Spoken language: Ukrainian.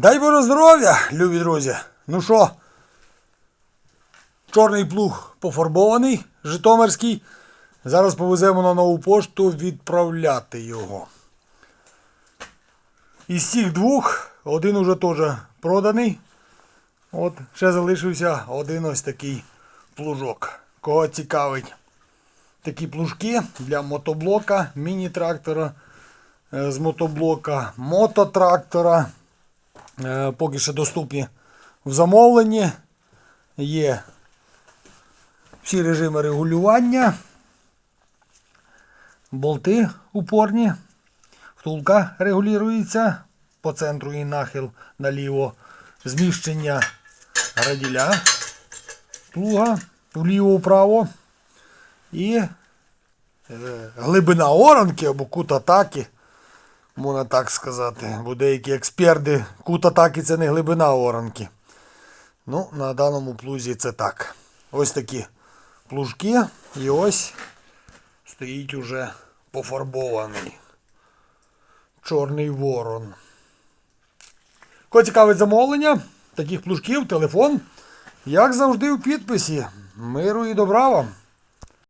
Дай Боже здоров'я, любі друзі. Ну що, чорний плуг пофарбований, Житомирський. Зараз повеземо на нову пошту відправляти його. Із цих двох один уже теж проданий. От, ще залишився один ось такий плужок. Кого цікавить такі плужки для мотоблока, міні-трактора е, з мотоблока, мототрактора. Е, Поки що доступні в замовленні. Є всі режими регулювання. Болти упорні. Втулка регулюється по центру і нахил наліво. Зміщення раділя плуга вліво-вправо. І е, глибина оранки або кут атаки, можна так сказати. Бо деякі експерти, кут атаки це не глибина оранки. Ну, на даному плузі це так. Ось такі плужки. І ось стоїть уже пофарбований. Чорний ворон. Кого цікавить замовлення таких плужків, телефон. Як завжди в підписі. Миру і добра вам!